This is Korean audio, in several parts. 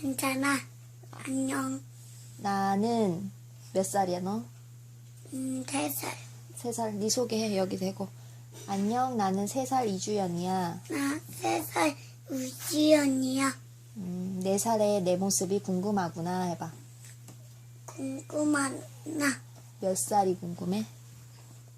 괜찮아. 안녕. 나는 몇 살이야 너? 음, 세 살. 세 살. 네 소개해 여기 대고. 안녕 나는 세 살 이주연이야. 나 세 살 우지연이야. 음, 네 살의 내 모습이 궁금하구나 해봐. 궁금한 나. 몇 살이 궁금해?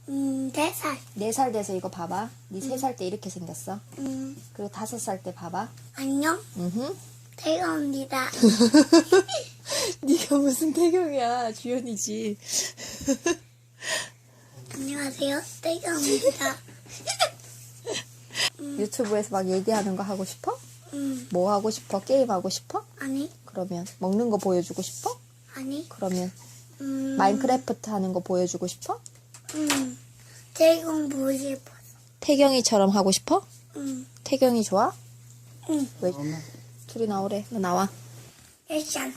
음, 세 살. 네 살 돼서 이거 봐봐. 네 세 살 때 이렇게 생겼어. 음, 그리고 다섯 살 때 봐봐. 안녕. 음흠. 태경입니다. 네가 무슨 태경이야 주연이지. 안녕하세요. 태경입니다. 유튜브에서 막 얘기하는 거 하고 싶어? 음, 뭐 하고 싶어? 게임 하고 싶어? 아니, 그러면 먹는 거 보여주고 싶어? 아니. 그러면 음, 마인크래프트 하는 거 보여주고 싶어? 음, 태경 보고 싶어. 태경이처럼 하고 싶어? 음, 태경이 좋아? 음, 왜? 둘이 나오래. 너 나와. 일단.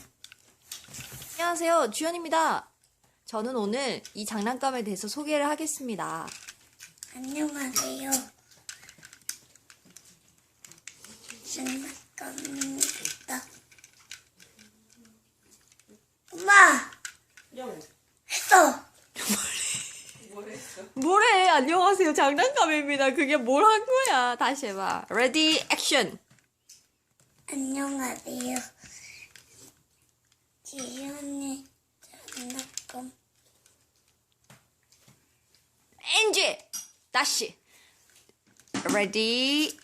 안녕하세요. 주연입니다. 저는 오늘 이 장난감에 대해서 소개를 하겠습니다. 안녕하세요. 장난감입니다. 엄마! 했어! 뭐래? 안녕하세요. 장난감입니다. 그게 뭘 한 거야? 다시 해봐. 레디 액션. 안녕하세요. 지현이 장난감. 엔지. 다시. 레디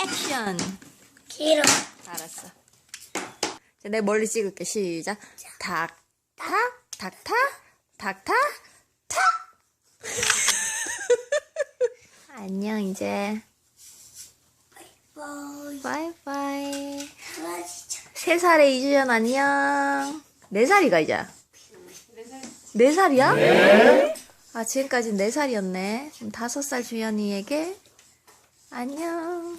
액션. 길어. 알았어. 자, 내가 멀리 찍을게. 시작. 탁, 탁, 탁, 탁, 탁, 탁, 탁. 안녕, 이제. 바이바이. 바이바이. 강아지 세 살의 이주연 안녕. 네 살이가 이제. 네 살이야? 아 지금까지 네 살이었네. 지금 다섯 살 주연이에게 안녕.